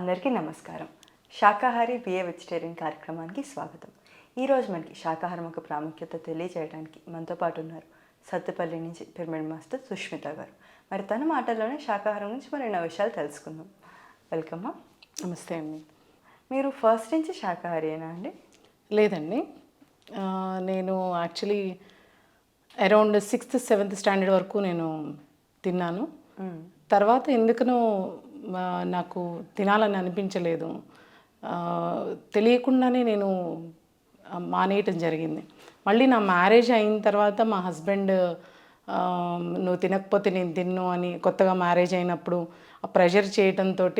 అందరికీ నమస్కారం. శాకాహారి BA vegetarian కార్యక్రమానికి స్వాగతం. ఈరోజు మనకి శాకాహారం యొక్క ప్రాముఖ్యత తెలియజేయడానికి మనతో పాటు ఉన్నారు సత్తుపల్లి నుంచి పిరమిడ్ మాస్టర్ సుష్మిత గారు. మరి తన మాటల్లోనే శాకాహారం గురించి మరెన్నో విషయాలు తెలుసుకుందాం. వెల్కమ్ నమస్తే అండి. మీరు ఫస్ట్ నుంచి శాకాహారియేనా అండి? లేదండి. నేను actually around sixth seventh standard వరకు నేను తిన్నాను. తర్వాత ఎందుకనో నాకు తినాలని అనిపించలేదు. తెలియకుండానే నేను మానేయటం జరిగింది. మళ్ళీ నా మ్యారేజ్ అయిన తర్వాత మా హస్బెండ్ నువ్వు తినకపోతే నేను తిన్ను అని కొత్తగా మ్యారేజ్ అయినప్పుడు ఆ ప్రెషర్ చేయటంతో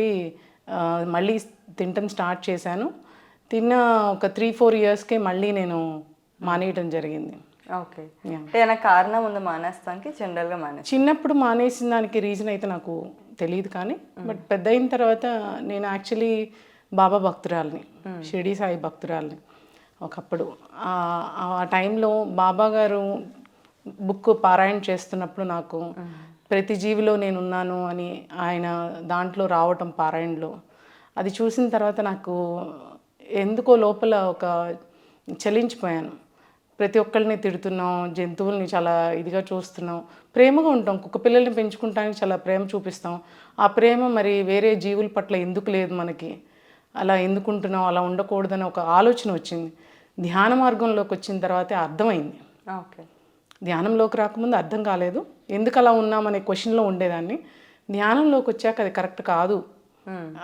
మళ్ళీ తినటం స్టార్ట్ చేశాను. తిన్న ఒక త్రీ ఫోర్ ఇయర్స్కే మళ్ళీ నేను మానేయటం జరిగింది. ఓకే. కారణం ఉందా మానేస్తానికి? జనరల్గా మానేస్తాం చిన్నప్పుడు మానేసిన దానికి రీజన్ అయితే నాకు తెలియదు కానీ బట్ పెద్ద అయిన తర్వాత నేను యాక్చువల్లీ బాబా భక్తురాలని షిరిడి సాయి భక్తురాలని ఒకప్పుడు. ఆ- టైంలో బాబా గారు బుక్ పారాయణ చేస్తున్నప్పుడు నాకు ప్రతి జీవిలో నేనున్నాను అని ఆయన దాంట్లో రావటం పారాయణలో. అది చూసిన తర్వాత నాకు ఎందుకో లోపల ఒక చలించిపోయాను. ప్రతి ఒక్కరిని తిడుతున్నాం జంతువుల్ని చాలా ఇదిగా చూస్తున్నాం. ప్రేమగా ఉంటాం. కుక్క పిల్లల్ని పెంచుకుంటానికి చాలా ప్రేమ చూపిస్తాం. ఆ ప్రేమ మరి వేరే జీవుల పట్ల ఎందుకు లేదు మనకి? అలా ఎందుకుంటున్నాం? అలా ఉండకూడదని ఒక ఆలోచన వచ్చింది. ధ్యాన మార్గంలోకి వచ్చిన తర్వాతే అర్థమైంది. ఓకే. ధ్యానంలోకి రాకముందు అర్థం కాలేదు. ఎందుకు అలా ఉన్నామనే క్వశ్చన్లో ఉండేదాన్ని. ధ్యానంలోకి వచ్చాక అది కరెక్ట్ కాదు.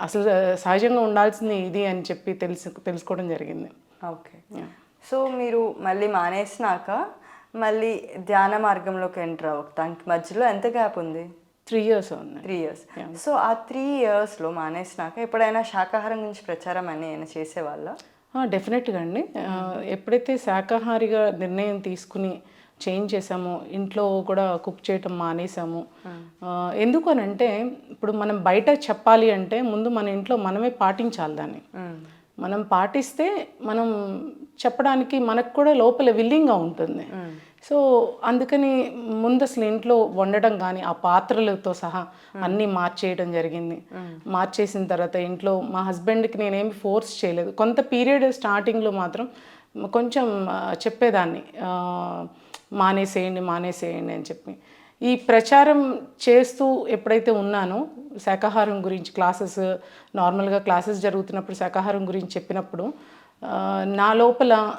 అసలు సహజంగా ఉండాల్సింది ఇది అని చెప్పి తెలుసు తెలుసుకోవడం జరిగింది. ఓకే. సో మీరు మళ్ళీ మానేసినాక మళ్ళీ ధ్యాన మార్గంలోకి ఎంటర్ అవ్వటానికి మధ్యలో ఎంత గ్యాప్ ఉంది? త్రీ ఇయర్స్ ఉంది. త్రీ ఇయర్స్ సో ఆ త్రీ ఇయర్స్లో మానేసినాక ఎప్పుడైనా శాకాహారం గురించి ప్రచారం అని ఏమైనా చేసేవాళ్ళ? డెఫినెట్గా అండి. ఆ, ఎప్పుడైతే శాకాహారిగా నిర్ణయం తీసుకుని చేంజ్ చేసామో ఇంట్లో కూడా కుక్ చేయటం మానేసాము ఆ, ఎందుకు అని అంటే ఇప్పుడు మనం బయట చెప్పాలి అంటే ముందు మన ఇంట్లో మనమే పాటించాలి దాన్ని. మనం పాటిస్తే మనం చెప్పడానికి మనకు కూడా లోపల విల్లింగ్గా ఉంటుంది. సో అందుకని ముందు అసలు ఇంట్లో వండడం కానీ ఆ పాత్రలతో సహా అన్నీ మార్చేయడం జరిగింది. మార్చేసిన తర్వాత ఇంట్లో మా హస్బెండ్కి నేనేమి ఫోర్స్ చేయలేదు. కొంత పీరియడ్ స్టార్టింగ్లో మాత్రం కొంచెం చెప్పేదాన్ని మానేసేయండి మానేసేయండి అని చెప్పి. ఈ ప్రచారం చేస్తూ ఎప్పుడైతే ఉన్నానో శాకాహారం గురించి క్లాసెస్ నార్మల్గా క్లాసెస్ జరుగుతున్నప్పుడు శాకాహారం గురించి చెప్పినప్పుడు నా లోపల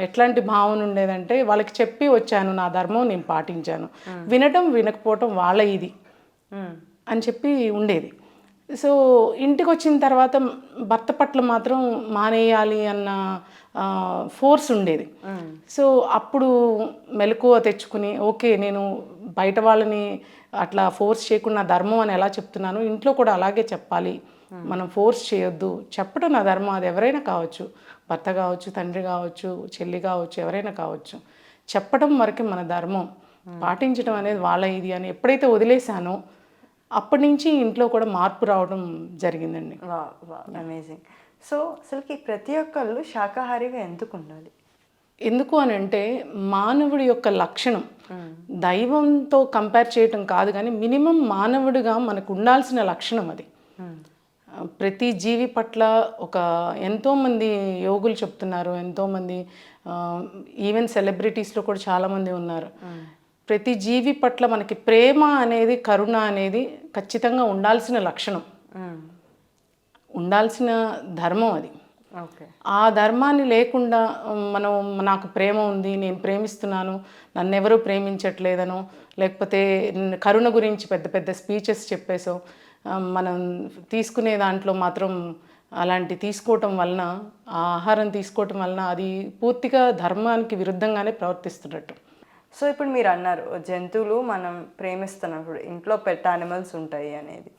ఎట్లాంటి భావన ఉండేదంటే వాళ్ళకి చెప్పి వచ్చాను నా ధర్మం నేను పాటించాను. వినటం వినకపోవటం వాళ్ళ ఇది. అని చెప్పి ఉండేది. సో ఇంటికి వచ్చిన తర్వాత భర్త పట్ల మాత్రం మానేయాలి అన్న ఫోర్స్ ఉండేది. సో అప్పుడు మెలకువ తెచ్చుకుని ఓకే నేను బయట వాళ్ళని అట్లా ఫోర్స్ చేయకుండా ధర్మం అని ఎలా చెప్తున్నాను ఇంట్లో కూడా అలాగే చెప్పాలి. మనం ఫోర్స్ చేయొద్దు. చెప్పడం నా ధర్మం. అది ఎవరైనా కావచ్చు. భర్త కావచ్చు తండ్రి కావచ్చు చెల్లి కావచ్చు ఎవరైనా కావచ్చు. చెప్పడం వరకే మన ధర్మం. పాటించడం అనేది వాళ్ళ ఇది అని ఎప్పుడైతే వదిలేశానో అప్పటి నుంచి ఇంట్లో కూడా మార్పు రావడం జరిగిందండి. అమేజింగ్ సో అసలుకి ప్రతి ఒక్కళ్ళు శాకాహారిగా ఎందుకు ఉండాలి ఎందుకు అని అంటే మానవుడి యొక్క లక్షణం. దైవంతో కంపేర్ చేయటం కాదు కానీ మినిమం మానవుడిగా మనకు ఉండాల్సిన లక్షణం అది. ప్రతి జీవి పట్ల ఒక ఎంతోమంది యోగులు చెప్తున్నారు ఎంతోమంది ఈవెన్ సెలబ్రిటీస్లో కూడా చాలామంది ఉన్నారు. ప్రతి జీవి పట్ల మనకి ప్రేమ అనేది కరుణ అనేది ఖచ్చితంగా ఉండాల్సిన లక్షణం. ఉండాల్సిన ధర్మం అది. ఓకే. ఆ ధర్మాన్ని లేకుండా మనం నాకు ప్రేమ ఉంది నేను ప్రేమిస్తున్నాను నన్ను ఎవరూ ప్రేమించట్లేదనో లేకపోతే కరుణ గురించి పెద్ద పెద్ద స్పీచెస్ చెప్పేసో మనం తీసుకునే దాంట్లో మాత్రం అలాంటి తీసుకోవటం వలన ఆ ఆహారం తీసుకోవటం వలన అది పూర్తిగా ధర్మానికి విరుద్ధంగానే ప్రవర్తిస్తున్నట్టు. సో ఇప్పుడు మీరు అన్నారు జంతువులు మనం ప్రేమిస్తున్నప్పుడు ఇంట్లో పెట్ యానిమల్స్ ఉంటాయి అనేది.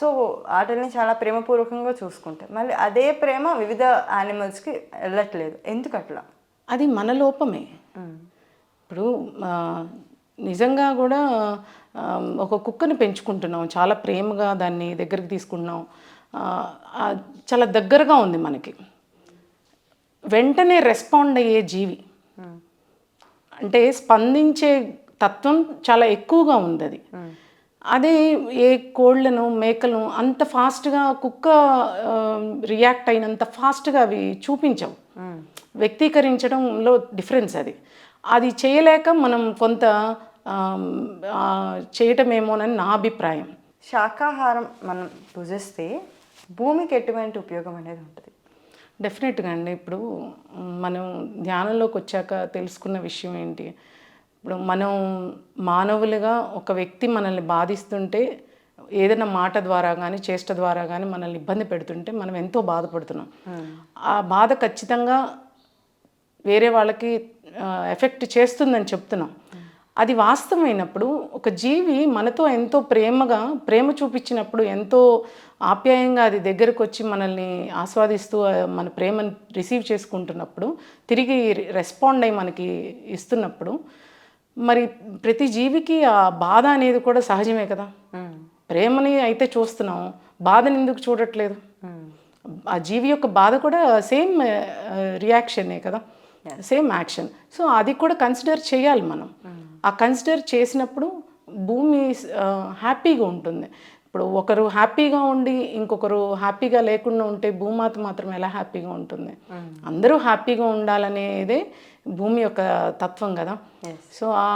సో వాటిని చాలా ప్రేమపూర్వకంగా చూసుకుంటాయి. మళ్ళీ అదే ప్రేమ వివిధ యానిమల్స్కి వెళ్ళట్లేదు. ఎందుకు అట్లా అది మన లోపమే. ఇప్పుడు నిజంగా కూడా ఒక కుక్కని పెంచుకుంటున్నాం. చాలా ప్రేమగా దాన్ని దగ్గరికి తీసుకుంటున్నాం. చాలా దగ్గరగా ఉంది మనకి. వెంటనే రెస్పాండ్ అయ్యే జీవి. అంటే స్పందించే తత్వం చాలా ఎక్కువగా ఉంది అది. అదే ఏ కోళ్ళను మేకలను అంత ఫాస్ట్గా కుక్క రియాక్ట్ అయినంత ఫాస్ట్గా అవి చూపించవు. వ్యక్తీకరించడంలో డిఫరెన్స్ అది. అది చేయలేక మనం కొంత చేయటమేమోనని నా అభిప్రాయం. శాకాహారం మనం భుజిస్తే భూమికి ఎటువంటి ఉపయోగం అనేది ఉంటుంది? డెఫినెట్గా అండి. ఇప్పుడు మనం ధ్యానంలోకి వచ్చాక తెలుసుకున్న విషయం ఏంటి? ఇప్పుడు మనం మానవులుగా ఒక వ్యక్తి మనల్ని బాధిస్తుంటే ఏదైనా మాట ద్వారా కానీ చేష్ట ద్వారా కానీ మనల్ని ఇబ్బంది పెడుతుంటే మనం ఎంతో బాధపడుతున్నాం. ఆ బాధ ఖచ్చితంగా వేరే వాళ్ళకి ఎఫెక్ట్ చేస్తుందని చెప్తున్నాం. అది వాస్తవమైనప్పుడు ఒక జీవి మనతో ఎంతో ప్రేమగా ప్రేమ చూపించినప్పుడు ఎంతో ఆప్యాయంగా అది దగ్గరకు వచ్చి మనల్ని ఆస్వాదిస్తూ మన ప్రేమను రిసీవ్ చేసుకుంటున్నప్పుడు తిరిగి రెస్పాండ్ అయ్యి మనకి ఇస్తున్నప్పుడు మరి ప్రతి జీవికి ఆ బాధ అనేది కూడా సహజమే కదా. ప్రేమని అయితే చూస్తున్నాం బాధని ఎందుకు చూడట్లేదు? ఆ జీవి యొక్క బాధ కూడా సేమ్ రియాక్షనే కదా. Same action. సో అది కూడా కన్సిడర్ చేయాలి మనం. ఆ కన్సిడర్ చేసినప్పుడు భూమి హ్యాపీగా ఉంటుంది. ఇప్పుడు ఒకరు హ్యాపీగా ఉండి ఇంకొకరు హ్యాపీగా లేకుండా ఉంటే భూమాత మాత్రం ఎలా హ్యాపీగా ఉంటుంది? అందరూ హ్యాపీగా ఉండాలనేదే భూమి యొక్క తత్వం కదా. సో ఆ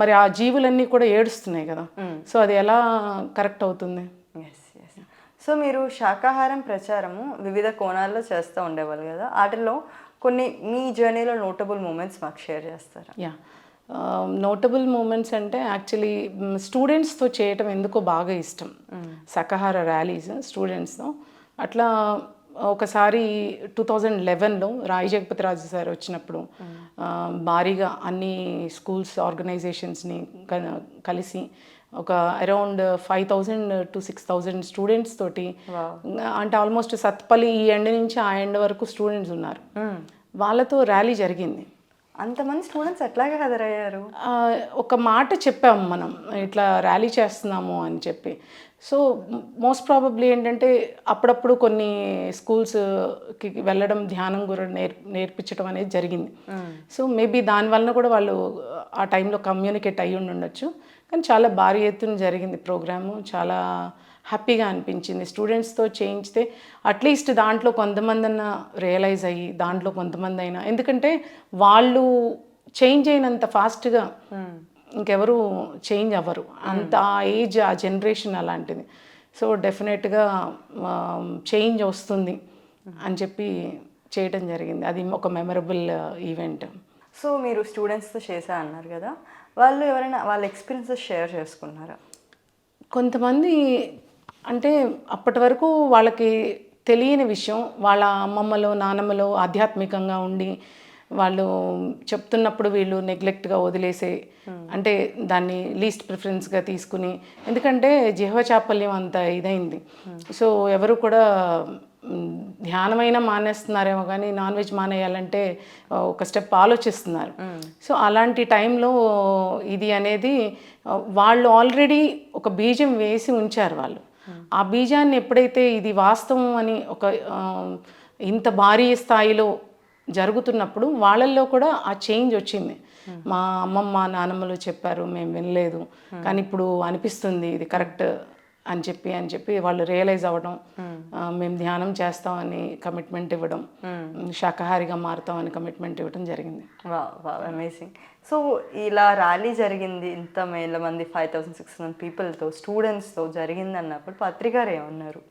మరి ఆ జీవులన్నీ కూడా ఏడుస్తున్నాయి కదా. సో అది ఎలా కరెక్ట్ అవుతుంది? సో మీరు శాకాహారం ప్రచారము వివిధ కోణాల్లో చేస్తూ ఉండేవాళ్ళు కదా. వాటిల్లో కొన్ని మీ జర్నీలో నోటబుల్ మూమెంట్స్ మాకు షేర్ చేస్తారా? యా నోటబుల్ మూమెంట్స్ అంటే యాక్చువల్లీ స్టూడెంట్స్తో చేయటం ఎందుకో బాగా ఇష్టం. శాకాహార ర్యాలీస్ స్టూడెంట్స్తో అట్లా ఒకసారి టూ థౌజండ్ లెవెన్లో రాయి జగపతి రాజు సార్ వచ్చినప్పుడు ఆ, భారీగా అన్ని స్కూల్స్ ఆర్గనైజేషన్స్ని కలిసి ఒక around five thousand to six thousand students తోటి అంటే ఆల్మోస్ట్ సత్పల్లి ఈ ఎండ్ నుంచి ఆ ఎండ్ వరకు స్టూడెంట్స్ ఉన్నారు. వాళ్ళతో ర్యాలీ జరిగింది. అంతమంది స్టూడెంట్స్ ఎట్లాగే హాజరయ్యారు ఒక మాట చెప్పాము మనం ఇట్లా ర్యాలీ చేస్తున్నాము అని చెప్పి. సో మోస్ట్ ప్రాబబ్లీ ఏంటంటే అప్పుడప్పుడు కొన్ని స్కూల్స్కి వెళ్ళడం ధ్యానం కూడా నేర్ నేర్పించడం అనేది జరిగింది. సో మేబీ దాని వలన కూడా వాళ్ళు ఆ టైంలో కమ్యూనికేట్ అయ్యి ఉండి ఉండొచ్చు కానీ చాలా భారీ ఎత్తున జరిగింది ప్రోగ్రాము చాలా హ్యాపీగా అనిపించింది. స్టూడెంట్స్తో చేయించితే అట్లీస్ట్ దాంట్లో కొంతమంది అన్న రియలైజ్ అయ్యి దాంట్లో కొంతమంది అయినా ఎందుకంటే వాళ్ళు చేంజ్ అయినంత ఫాస్ట్గా ఇంకెవరు చేంజ్ అవ్వరు. అంత ఆ ఏజ్ ఆ జనరేషన్ అలాంటిది. సో డెఫినెట్గా చేంజ్ వస్తుంది అని చెప్పి చేయటం జరిగింది. అది ఒక మెమరబుల్ ఈవెంట్. సో మీరు స్టూడెంట్స్తో చేశా అన్నారు కదా. వాళ్ళు ఎవరైనా వాళ్ళ ఎక్స్పీరియన్సెస్ షేర్ చేసుకున్నారా? కొంతమంది అంటే అప్పటి వరకు వాళ్ళకి తెలియని విషయం వాళ్ళ అమ్మమ్మలో నానమ్మలో ఆధ్యాత్మికంగా ఉండి వాళ్ళు చెప్తున్నప్పుడు వీళ్ళు నెగ్లెక్ట్గా వదిలేసే అంటే దాన్ని లీస్ట్ ప్రిఫరెన్స్గా తీసుకుని ఎందుకంటే జిహ్వ చాపల్యం అంత ఇదైంది. సో ఎవరు కూడా ధ్యానమైనా మానేస్తున్నారేమో కానీ నాన్ వెజ్ మానేయాలంటే ఒక స్టెప్ ఆలోచిస్తున్నారు. సో అలాంటి టైంలో ఇది అనేది వాళ్ళు ఆల్రెడీ ఒక బీజం వేసి ఉంచారు వాళ్ళు. ఆ బీజాన్ని ఎప్పుడైతే ఇది వాస్తవం అని ఒక ఇంత భారీ స్థాయిలో జరుగుతున్నప్పుడు వాళ్ళల్లో కూడా ఆ చేంజ్ వచ్చింది. మా అమ్మమ్మ నానమ్మలు చెప్పారు మేము వినలేదు. కానీ ఇప్పుడు అనిపిస్తుంది ఇది కరెక్ట్ అని చెప్పి అని చెప్పి వాళ్ళు రియలైజ్ అవ్వడం మేము ధ్యానం చేస్తామని కమిట్మెంట్ ఇవ్వడం శాకాహారిగా మారుతామని కమిట్మెంట్ ఇవ్వడం జరిగింది. అమేజింగ్. సో ఇలా ర్యాలీ జరిగింది. ఇంత వేల మంది ఫైవ్ థౌసండ్ సిక్స్ హండ్రెడ్ పీపుల్తో స్టూడెంట్స్తో జరిగింది అన్నప్పుడు పత్రికారు ఏమన్నారు?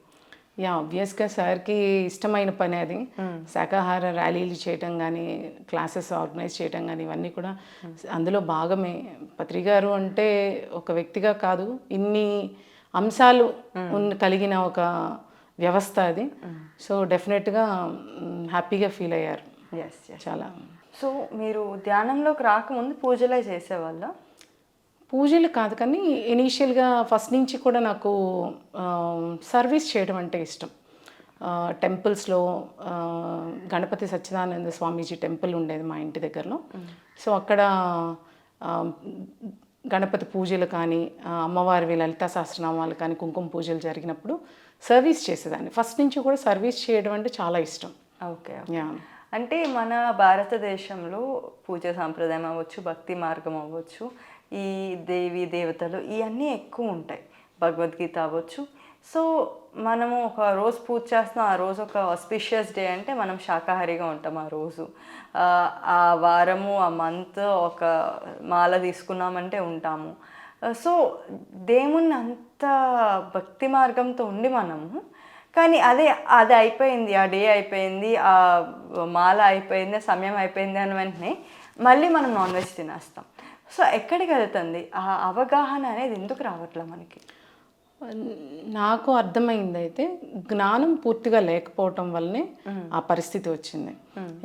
యా ఆబ్వియస్గా సార్కి ఇష్టమైన పని అది. శాకాహార ర్యాలీలు చేయటం కానీ క్లాసెస్ ఆర్గనైజ్ చేయటం కానీ ఇవన్నీ కూడా అందులో భాగమే. పత్రికారు అంటే ఒక వ్యక్తిగా కాదు ఇన్ని అంశాలు ఉన్న కలిగిన ఒక వ్యవస్థ అది. సో డెఫినెట్గా హ్యాపీగా ఫీల్ అయ్యారు. చాలా. సో మీరు ధ్యానంలోకి రాకముందు పూజలే చేసేవాళ్ళ? పూజలు కాదు కానీ ఇనీషియల్గా ఫస్ట్ నుంచి కూడా నాకు సర్వీస్ చేయడం అంటే ఇష్టం. టెంపుల్స్లో గణపతి సచ్చిదానంద స్వామీజీ టెంపుల్ ఉండేది మా ఇంటి దగ్గరలో. సో అక్కడ గణపతి పూజలు కానీ ఆ, అమ్మవారివి లలితా సహస్రనామాలు కానీ కుంకుమ పూజలు జరిగినప్పుడు సర్వీస్ చేసేదాన్ని. ఫస్ట్ నుంచి కూడా సర్వీస్ చేయడం అంటే చాలా ఇష్టం. ఓకే. యా. అంటే మన భారతదేశంలో పూజ సాంప్రదాయం అవ్వచ్చు భక్తి మార్గం అవ్వచ్చు ఈ దేవి దేవతలు ఇవన్నీ ఎక్కువ ఉంటాయి. భగవద్గీత అవ్వచ్చు. సో మనము ఒక రోజు పూజ చేస్తున్నాం ఆ రోజు ఒక ఆస్పిషియస్ డే అంటే మనం శాకాహారిగా ఉంటాం ఆ రోజు. ఆ, ఆ వారము ఆ మంత్ ఒక మాల తీసుకున్నామంటే ఉంటాము. సో దేవుణ్ణి అంత భక్తి మార్గంతో ఉండి మనము కానీ అదే అది అయిపోయింది ఆ డే అయిపోయింది ఆ మాల అయిపోయింది సమయం అయిపోయింది అని వెంటనే మళ్ళీ మనం నాన్ వెజ్ తినేస్తాం. సో ఎక్కడికి వెళ్తుంది? ఆ అవగాహన అనేది ఎందుకు రావట్లే మనకి? నాకు అర్థమైంది అయితే జ్ఞానం పూర్తిగా లేకపోవటం వల్లనే ఆ పరిస్థితి వచ్చింది.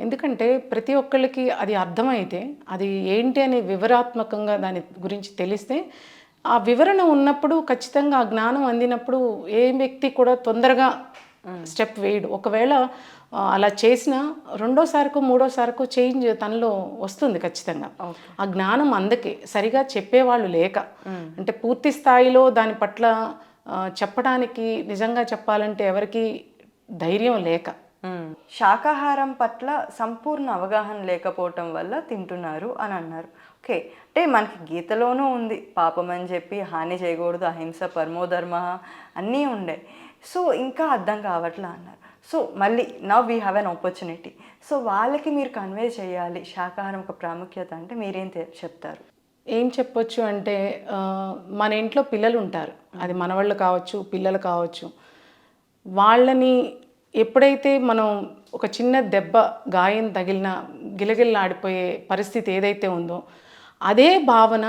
ఎందుకంటే ప్రతి ఒక్కళ్ళకి అది అర్థమైతే అది ఏంటి అని వివరాత్మకంగా దాని గురించి తెలిస్తే ఆ వివరణ ఉన్నప్పుడు ఖచ్చితంగా ఆ జ్ఞానం అందినప్పుడు ఏ వ్యక్తి కూడా తొందరగా స్టెప్ వేయడు. ఒకవేళ అలా చేసిన రెండోసారికో మూడోసారికో చేంజ్ తనలో వస్తుంది ఖచ్చితంగా. ఆ జ్ఞానం అందకే సరిగా చెప్పేవాళ్ళు లేక. అంటే పూర్తి స్థాయిలో దాని పట్ల చెప్పడానికి నిజంగా చెప్పాలంటే ఎవరికి ధైర్యం లేక. శాకాహారం పట్ల సంపూర్ణ అవగాహన లేకపోవటం వల్ల తింటున్నారు అని అన్నారు. ఓకే. అంటే మనకి గీతలోనూ ఉంది. పాపం అని చెప్పి హాని చేయకూడదు అహింస పరమోధర్మ అన్నీ ఉండే. సో ఇంకా అర్థం కావట్లా అన్నారు. సో మళ్ళీ now we have an opportunity. So వాళ్ళకి మీరు కన్వే చేయాలి. శాకాహారం ఒక ప్రాముఖ్యత అంటే మీరేం తె- చెప్తారు? ఏం చెప్పొచ్చు అంటే మన ఇంట్లో పిల్లలు ఉంటారు. అది మనవాళ్ళు కావచ్చు పిల్లలు కావచ్చు. వాళ్ళని ఎప్పుడైతే మనం ఒక చిన్న దెబ్బ గాయం తగిలిన గిలగిల్లాడిపోయే పరిస్థితి ఏదైతే ఉందో అదే భావన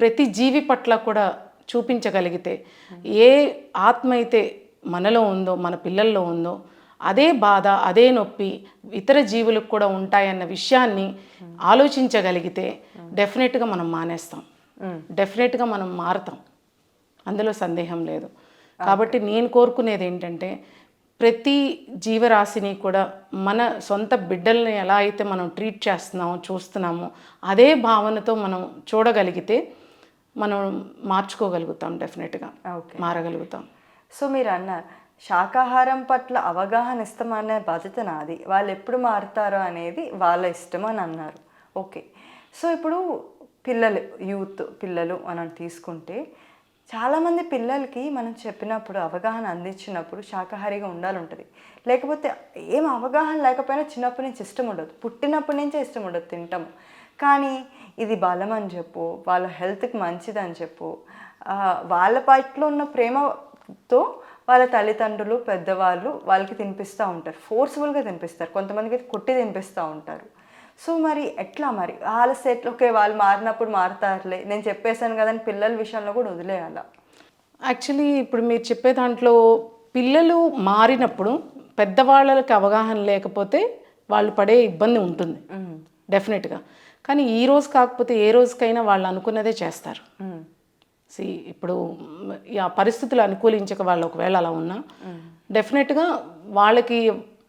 ప్రతి జీవి పట్ల కూడా చూపించగలిగితే ఏ ఆత్మ అయితే మనలో ఉందో మన పిల్లల్లో ఉందో అదే బాధ అదే నొప్పి ఇతర జీవులకు కూడా ఉంటాయన్న విషయాన్ని ఆలోచించగలిగితే డెఫినెట్గా మనం మానేస్తాం. డెఫినెట్గా మనం మారుతాం. అందులో సందేహం లేదు. కాబట్టి నేను కోరుకునేది ఏంటంటే ప్రతి జీవరాశిని కూడా మన సొంత బిడ్డల్ని ఎలా అయితే మనం ట్రీట్ చేస్తున్నామో చూస్తున్నామో అదే భావనతో మనం చూడగలిగితే మనం మార్చుకోగలుగుతాం డెఫినెట్గా. ఓకే. మారగలుగుతాం. సో మీరు అన్నారు శాకాహారం పట్ల అవగాహన ఇస్తామనే బాధ్యత నాది. వాళ్ళు ఎప్పుడు మారుతారో అనేది వాళ్ళ ఇష్టం అని అన్నారు. ఓకే. సో ఇప్పుడు పిల్లలు యూత్ పిల్లలు మనం తీసుకుంటే చాలామంది పిల్లలకి మనం చెప్పినప్పుడు అవగాహన అందించినప్పుడు శాకాహారిగా ఉండాలంటుంది. లేకపోతే ఏం అవగాహన లేకపోయినా చిన్నప్పటి నుంచి ఇష్టం ఉండదు. పుట్టినప్పటి నుంచే ఇష్టం ఉండదు తింటాము. కానీ ఇది బలం అని చెప్పు వాళ్ళ హెల్త్కి మంచిది అని చెప్పు వాళ్ళ పట్ల ఉన్న ప్రేమతో వాళ్ళ తల్లిదండ్రులు పెద్దవాళ్ళు వాళ్ళకి తినిపిస్తూ ఉంటారు. ఫోర్స్ఫుల్గా తినిపిస్తారు. కొంతమందికి అయితే కొట్టి తినిపిస్తూ ఉంటారు. సో మరి ఎట్లా మరి? వాళ్ళ సెట్ ఓకే వాళ్ళు మారినప్పుడు మారుతారులే. నేను చెప్పేశాను కదని పిల్లల విషయంలో కూడా వదిలేయాల యాక్చువల్లీ ఇప్పుడు మీరు చెప్పే దాంట్లో పిల్లలు మారినప్పుడు పెద్దవాళ్ళకి అవగాహన లేకపోతే వాళ్ళు పడే ఇబ్బంది ఉంటుంది. డెఫినెట్గా కానీ ఈ రోజు కాకపోతే ఏ రోజుకైనా వాళ్ళు అనుకున్నదే చేస్తారు. సి ఇప్పుడు ఆ పరిస్థితులు అనుకూలించక వాళ్ళు ఒకవేళ అలా ఉన్నా డెఫినెట్గా వాళ్ళకి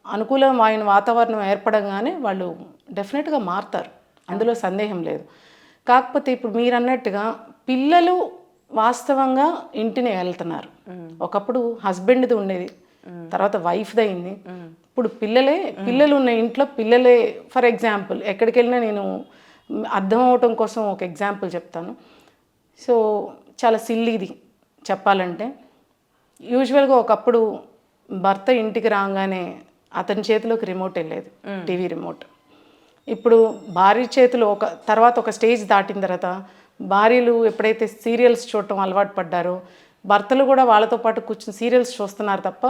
అనుకూలమైన వాతావరణం ఏర్పడంగానే వాళ్ళు డెఫినెట్గా మారుతారు. అందులో సందేహం లేదు. కాకపోతే ఇప్పుడు మీరు అన్నట్టుగా పిల్లలు వాస్తవంగా ఇంటిని వెళ్తున్నారు. ఒకప్పుడు హస్బెండ్ది ఉండేది. తర్వాత వైఫ్ది అయింది. ఇప్పుడు పిల్లలే పిల్లలు ఉన్న ఇంట్లో పిల్లలే ఫర్ ఎగ్జాంపుల్ ఎక్కడికి వెళ్ళినా నేను అర్థం అవటం కోసం ఒక ఎగ్జాంపుల్ చెప్తాను. సో చాలా సిల్లీది చెప్పాలంటే. యూజువల్గా ఒకప్పుడు భర్త ఇంటికి రాగానే అతని చేతిలోకి రిమోట్ వెళ్ళేది టీవీ రిమోట్ ఇప్పుడు భార్య చేతిలో ఒక తర్వాత ఒక స్టేజ్ దాటిన తర్వాత భార్యలు ఎప్పుడైతే సీరియల్స్ చూడటం అలవాటు పడ్డారో భర్తలు కూడా వాళ్ళతో పాటు కూర్చుని సీరియల్స్ చూస్తున్నారు తప్ప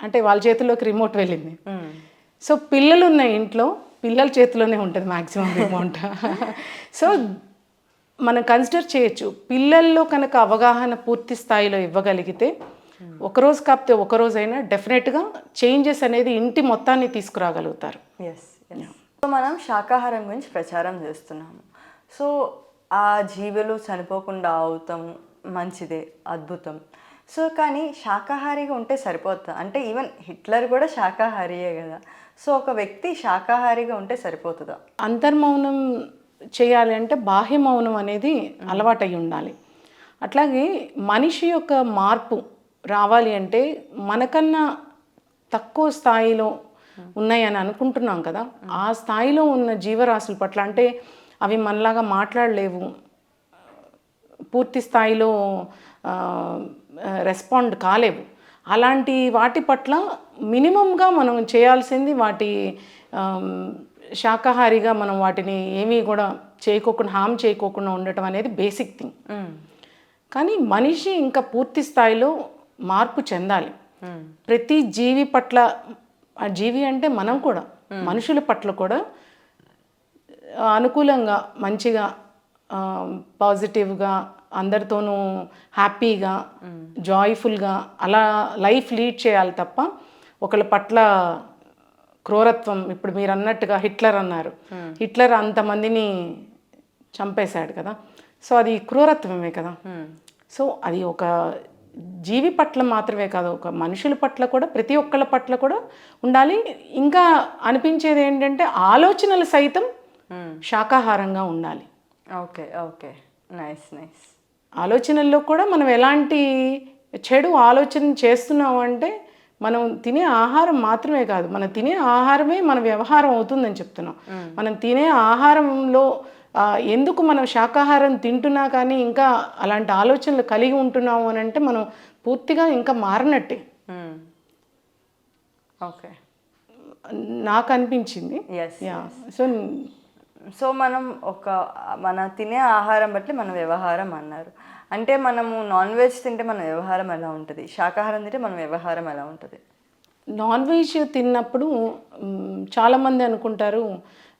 అంటే వాళ్ళ చేతిలోకి రిమోట్ వెళ్ళింది. సో పిల్లలు ఉన్న ఇంట్లో పిల్లల చేతిలోనే ఉంటుంది మ్యాక్సిమం రిమోట్ సో మనం కన్సిడర్ చేయొచ్చు. పిల్లల్లో కనుక అవగాహన పూర్తి స్థాయిలో ఇవ్వగలిగితే ఒకరోజు కాకపోతే ఒకరోజైనా డెఫినెట్గా చేంజెస్ అనేది ఇంటి మొత్తాన్ని తీసుకురాగలుగుతారు. ఎస్ సో మనం శాకాహారం గురించి ప్రచారం చేస్తున్నాము. సో ఆ జీవులు చనిపోకుండా అవుతాం మంచిదే అద్భుతం. సో కానీ శాకాహారిగా ఉంటే సరిపోతా అంటే ఈవెన్ హిట్లర్ కూడా శాకాహారియే కదా. సో ఒక వ్యక్తి శాకాహారిగా ఉంటే సరిపోతుందా? అంతర్మౌనం చేయాలి అంటే బాహ్య మౌనం అనేది అలవాటై ఉండాలి. అట్లాగే మనిషి యొక్క మార్పు రావాలి అంటే మనకన్నా తక్కువ స్థాయిలో ఉన్నాయని అనుకుంటున్నాం కదా. ఆ స్థాయిలో ఉన్న జీవరాశుల పట్ల అంటే అవి మనలాగా మాట్లాడలేవు. పూర్తి స్థాయిలో రెస్పాండ్ కాలేవు. అలాంటి వాటి పట్ల మినిమంగా మనం చేయాల్సింది వాటి శాకాహారిగా మనం వాటిని ఏమీ కూడా చేయకోకుండా హామ్ చేయకోకుండా ఉండటం అనేది బేసిక్ థింగ్. కానీ మనిషి ఇంకా పూర్తి స్థాయిలో మార్పు చెందాలి. ప్రతి జీవి పట్ల ఆ జీవి అంటే మనం కూడా మనుషుల పట్ల కూడా అనుకూలంగా మంచిగా పాజిటివ్గా అందరితోనూ హ్యాపీగా జాయ్ఫుల్గా అలా లైఫ్ లీడ్ చేయాలి తప్ప ఒకళ్ళ పట్ల క్రూరత్వం ఇప్పుడు మీరు అన్నట్టుగా హిట్లర్ అన్నారు. హిట్లర్ అంతమందిని చంపేశాడు కదా. సో అది క్రూరత్వమే కదా. సో అది ఒక జీవి పట్ల మాత్రమే కాదు ఒక మనుషుల పట్ల కూడా ప్రతి ఒక్కళ్ళ పట్ల కూడా ఉండాలి. ఇంకా అనిపించేది ఏంటంటే ఆలోచనలు సైతం శాకాహారంగా ఉండాలి. Okay okay. Nice nice. ఆలోచనల్లో కూడా మనం ఎలాంటి చెడు ఆలోచన చేస్తున్నాం అంటే మనం తినే ఆహారం మాత్రమే కాదు మనం తినే ఆహారమే మన వ్యవహారం అవుతుందని చెప్తున్నాం. మనం తినే ఆహారంలో ఎందుకు మనం శాకాహారం తింటున్నా కానీ ఇంకా అలాంటి ఆలోచనలు కలిగి ఉంటున్నాము అని అంటే మనం పూర్తిగా ఇంకా మారనట్టే. ఓకే నాకు అనిపించింది. సో సో మనం ఒక మన తినే ఆహారం బట్టి మన వ్యవహారం అన్నారు. అంటే మనము నాన్ వెజ్ తింటే మన వ్యవహారం ఎలా ఉంటుంది? శాకాహారం తింటే మన వ్యవహారం ఎలా ఉంటుంది? నాన్ వెజ్ తిన్నప్పుడు చాలామంది అనుకుంటారు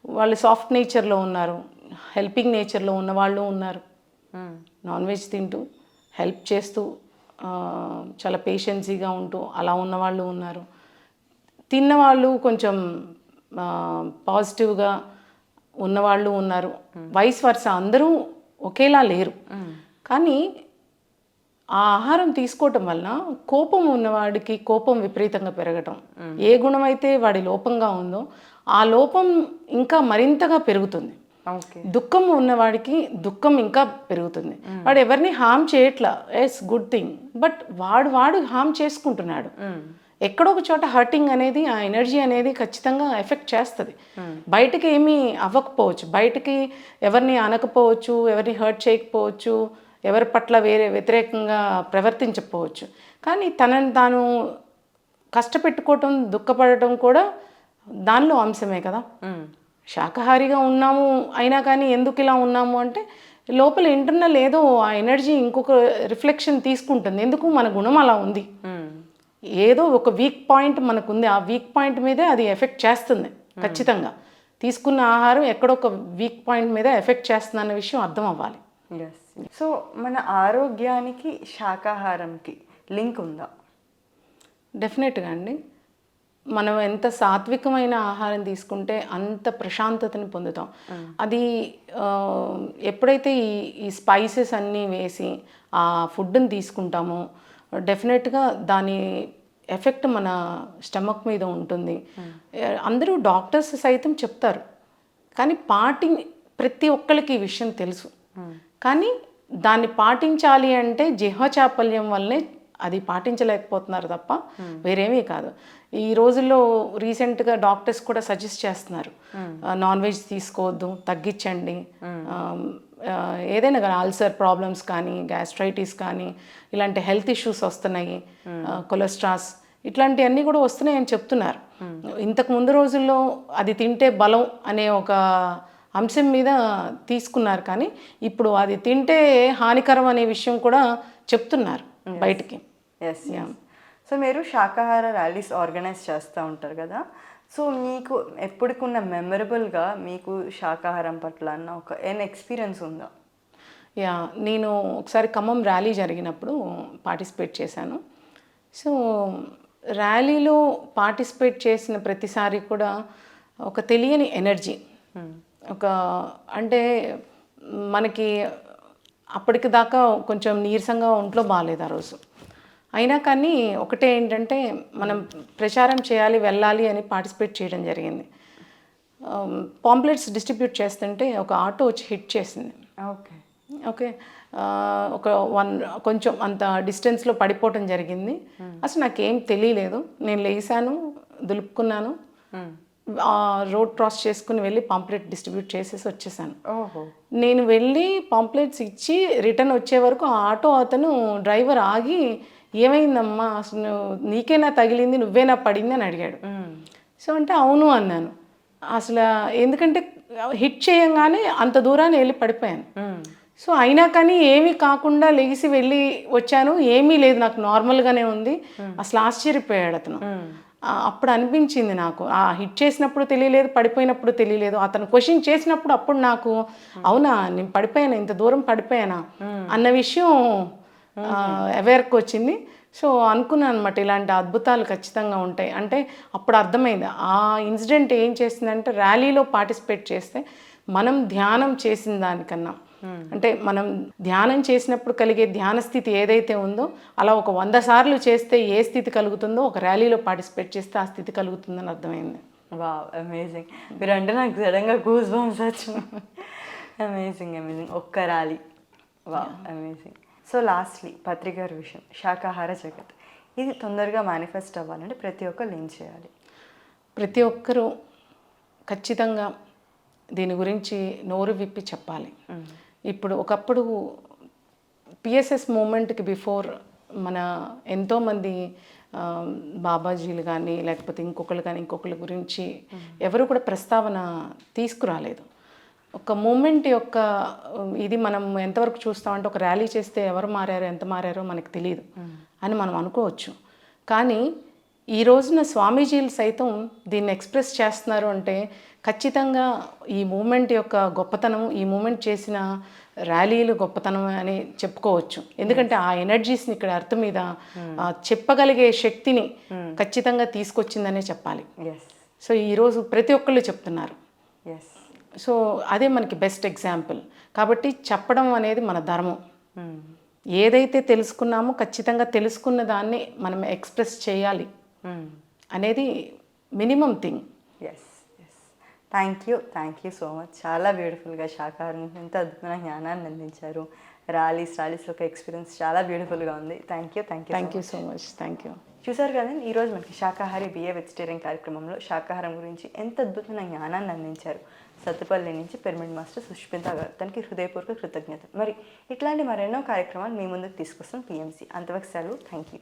వాళ్ళు సాఫ్ట్ నేచర్లో ఉన్నారు. హెల్పింగ్ నేచర్లో ఉన్న వాళ్ళు ఉన్నారు నాన్ వెజ్ తింటూ హెల్ప్ చేస్తూ చాలా పేషెన్సీగా ఉంటూ అలా ఉన్న వాళ్ళు ఉన్నారు. తిన్నవాళ్ళు కొంచెం పాజిటివ్గా ఉన్నవాళ్ళు ఉన్నారు. వైస్ వర్స అందరూ ఒకేలా లేరు. కానీ ఆ ఆహారం తీసుకోవటం వలన కోపం ఉన్నవాడికి కోపం విపరీతంగా పెరగటం. ఏ గుణం అయితే వాడి లోపంగా ఉందో ఆ లోపం ఇంకా మరింతగా పెరుగుతుంది. దుఃఖం ఉన్నవాడికి దుఃఖం ఇంకా పెరుగుతుంది. వాడు ఎవరిని హామ్ చేయట్లా ఎస్ గుడ్ థింగ్ బట్ వాడు వాడు హామ్ చేసుకుంటున్నాడు. ఎక్కడో ఒక చోట హర్టింగ్ అనేది ఆ ఎనర్జీ అనేది ఖచ్చితంగా ఎఫెక్ట్ చేస్తుంది. బయటకి ఏమీ అవ్వకపోవచ్చు. బయటకి ఎవరిని అనకపోవచ్చు ఎవరిని హర్ట్ చేయకపోవచ్చు ఎవరి పట్ల వేరే వ్యతిరేకంగా ప్రవర్తించకపోవచ్చు. కానీ తనని తాను కష్టపెట్టుకోవటం దుఃఖపడటం కూడా దానిలో అంశమే కదా. శాకాహారిగా ఉన్నాము అయినా కానీ ఎందుకు ఇలా ఉన్నాము అంటే లోపల ఇంటర్నల్ ఏదో ఆ ఎనర్జీ ఇంకొక రిఫ్లెక్షన్ తీసుకుంటుంది. ఎందుకు? మన గుణం అలా ఉంది. ఏదో ఒక వీక్ పాయింట్ మనకు ఉంది ఆ వీక్ పాయింట్ మీదే అది ఎఫెక్ట్ చేస్తుంది. ఖచ్చితంగా. తీసుకున్న ఆహారం ఎక్కడో ఒక వీక్ పాయింట్ మీద ఎఫెక్ట్ చేస్తుంది అన్న విషయం అర్థం అవ్వాలి. సో మన ఆరోగ్యానికి శాకాహారంకి లింక్ ఉందా? డెఫినెట్గా అండి. మనం ఎంత సాత్వికమైన ఆహారం తీసుకుంటే అంత ప్రశాంతతని పొందుతాం. అది ఎప్పుడైతే ఈ ఈ స్పైసెస్ అన్నీ వేసి ఆ ఫుడ్ని తీసుకుంటామో డెఫినెట్గా దాని ఎఫెక్ట్ మన స్టమక్ మీద ఉంటుంది. అందరూ డాక్టర్స్ సైతం చెప్తారు. కానీ పాటి ప్రతి ఒక్కరికి ఈ విషయం తెలుసు. కానీ దాన్ని పాటించాలి అంటే జిహ్వ చాపల్యం వల్లనే అది పాటించలేకపోతున్నారు తప్ప వేరేమీ కాదు. ఈ రోజుల్లో రీసెంట్గా డాక్టర్స్ కూడా సజెస్ట్ చేస్తున్నారు. నాన్ వెజ్ తీసుకోవద్దు తగ్గించండి. ఆ, ఏదైనా కానీ అల్సర్ ప్రాబ్లమ్స్ కానీ గ్యాస్ట్రైటిస్ కానీ ఇలాంటి హెల్త్ ఇష్యూస్ వస్తున్నాయి. కొలెస్ట్రాస్ ఇట్లాంటివన్నీ కూడా వస్తున్నాయని చెప్తున్నారు. ఇంతకు ముందు రోజుల్లో అది తింటే బలం అనే ఒక అంశం మీద తీసుకున్నారు కానీ ఇప్పుడు అది తింటే హానికరం అనే విషయం కూడా చెప్తున్నారు బయటికి. ఎస్ సో మీరు శాకాహార ర్యాలీస్ ఆర్గనైజ్ చేస్తూ ఉంటారు కదా. సో మీకు ఎప్పటికున్న మెమరబుల్గా మీకు శాకాహారం పట్ల అన్న ఒక ఎన్ ఎక్స్పీరియన్స్ ఉందా? యా నేను ఒకసారి ఖమ్మం ర్యాలీ జరిగినప్పుడు పార్టిసిపేట్ చేశాను. సో ర్యాలీలో పార్టిసిపేట్ చేసిన ప్రతిసారి కూడా ఒక తెలియని ఎనర్జీ. ఒక అంటే మనకి అప్పటికి దాకా కొంచెం నీరసంగా ఒంట్లో బాగాలేదు ఆ రోజు. అయినా కానీ ఒకటే ఏంటంటే మనం ప్రచారం చేయాలి వెళ్ళాలి అని పార్టిసిపేట్ చేయడం జరిగింది. పాంప్లెట్స్ డిస్ట్రిబ్యూట్ చేస్తుంటే ఒక ఆటో వచ్చి హిట్ చేసింది. ఓకే. ఓకే. ఒక వన్ కొంచెం అంత డిస్టెన్స్లో పడిపోవటం జరిగింది. అసలు నాకేం తెలియలేదు. నేను లేసాను దులుపుకున్నాను. రోడ్ క్రాస్ చేసుకుని వెళ్ళి పాంప్లెట్ డిస్ట్రిబ్యూట్ చేసేసి వచ్చేసాను. ఓహో. నేను వెళ్ళి పాంప్లెట్స్ ఇచ్చి రిటర్న్ వచ్చే వరకు ఆ ఆటో అతను డ్రైవర్ ఆగి ఏమైందమ్మా? అసలు నువ్వు- నీకేనా తగిలింది? నువ్వేనా పడింది? అని అడిగాడు. సో అంటే అవును అన్నాను. అసలు ఎందుకంటే హిట్ చేయంగానే అంత దూరాన్ని వెళ్ళి పడిపోయాను. సో అయినా కానీ ఏమీ కాకుండా లెగిసి వెళ్ళి వచ్చాను. ఏమీ లేదు నాకు నార్మల్గానే ఉంది. అసలు ఆశ్చర్యపోయాడు అతను. అప్పుడు అనిపించింది నాకు. ఆ హిట్ చేసినప్పుడు తెలియలేదు పడిపోయినప్పుడు తెలియలేదు. అతను క్వశ్చన్ చేసినప్పుడు అప్పుడు నాకు అవునా నేను పడిపోయాను ఇంత దూరం పడిపోయానా అన్న విషయం అవేర్కి వచ్చింది. సో అనుకున్నాను అనమాట ఇలాంటి అద్భుతాలు ఖచ్చితంగా ఉంటాయి. అంటే అప్పుడు అర్థమైంది. ఆ ఇన్సిడెంట్ ఏం చేసిందంటే ర్యాలీలో పార్టిసిపేట్ చేస్తే మనం ధ్యానం చేసిన దానికన్నా. అంటే మనం ధ్యానం చేసినప్పుడు కలిగే ధ్యాన స్థితి ఏదైతే ఉందో అలా ఒక వంద సార్లు చేస్తే ఏ స్థితి కలుగుతుందో ఒక ర్యాలీలో పార్టిసిపేట్ చేస్తే ఆ స్థితి కలుగుతుందని అర్థమైంది. వా అమేజింగ్ మీరు అంటే నాకు సడన్గా గూస్ వచ్చింది అమేజింగ్ అమేజింగ్ ఒక్క ర్యాలీ. వా అమేజింగ్ సో లాస్ట్లీ పత్రిక గారి విషయం శాకాహార జగత్. ఇది తొందరగా మేనిఫెస్ట్ అవ్వాలంటే ప్రతి ఒక్కరు ఏం చేయాలి? ప్రతి ఒక్కరూ ఖచ్చితంగా దీని గురించి నోరు విప్పి చెప్పాలి. ఇప్పుడు ఒకప్పుడు పిఎస్ఎస్ మూమెంట్కి బిఫోర్ మన ఎంతోమంది బాబాజీలు కానీ లేకపోతే ఇంకొకరు కానీ ఇంకొకరి గురించి ఎవరు కూడా ప్రస్తావన తీసుకురాలేదు. ఒక మూమెంట్ యొక్క ఇది మనం ఎంతవరకు చూస్తామంటే ఒక ర్యాలీ చేస్తే ఎవరు మారారో ఎంత మారారో మనకు తెలియదు అని మనం అనుకోవచ్చు. కానీ ఈ రోజున స్వామీజీలు సైతం దీన్ని ఎక్స్ప్రెస్ చేస్తున్నారు అంటే ఖచ్చితంగా ఈ మూమెంట్ యొక్క గొప్పతనం ఈ మూమెంట్ చేసిన ర్యాలీలు గొప్పతనం అని చెప్పుకోవచ్చు. ఎందుకంటే ఆ ఎనర్జీస్ని ఇక్కడ అర్థం మీద చెప్పగలిగే శక్తిని ఖచ్చితంగా తీసుకొచ్చిందనే చెప్పాలి. సో ఈరోజు ప్రతి ఒక్కళ్ళు చెప్తున్నారు. ఎస్ సో అదే మనకి బెస్ట్ ఎగ్జాంపుల్ కాబట్టి చెప్పడం అనేది మన ధర్మం. ఏదైతే తెలుసుకున్నామో ఖచ్చితంగా తెలుసుకున్న దాన్ని మనం ఎక్స్ప్రెస్ చేయాలి. అనేది minimum thing yes yes thank you thank you so much చాలా బ్యూటిఫుల్గా శాకాహారం ఎంత అద్భుతమైన జ్ఞానాన్ని అందించారు. ర్యాలీస్ ర్యాలీస్ ఒక ఎక్స్పీరియన్స్ చాలా బ్యూటిఫుల్గా ఉంది. Thank you thank you thank you so much thank you చూసారు కదండి ఈరోజు మనకి శాకాహారి బిఏ వెజిటేరియన్ కార్యక్రమంలో శాకాహారం గురించి ఎంత అద్భుతమైన జ్ఞానాన్ని అందించారు. సత్తుపల్లి నుంచి పిరమిడ్ మాస్టర్ సుష్మిత గారు. తనకి హృదయపూర్వక కృతజ్ఞత. మరి ఇట్లాంటి మరెన్నో కార్యక్రమాలు మీ ముందుకు తీసుకొస్తాం పిఎంసీ. అంతవరకు సెలవు. Thank you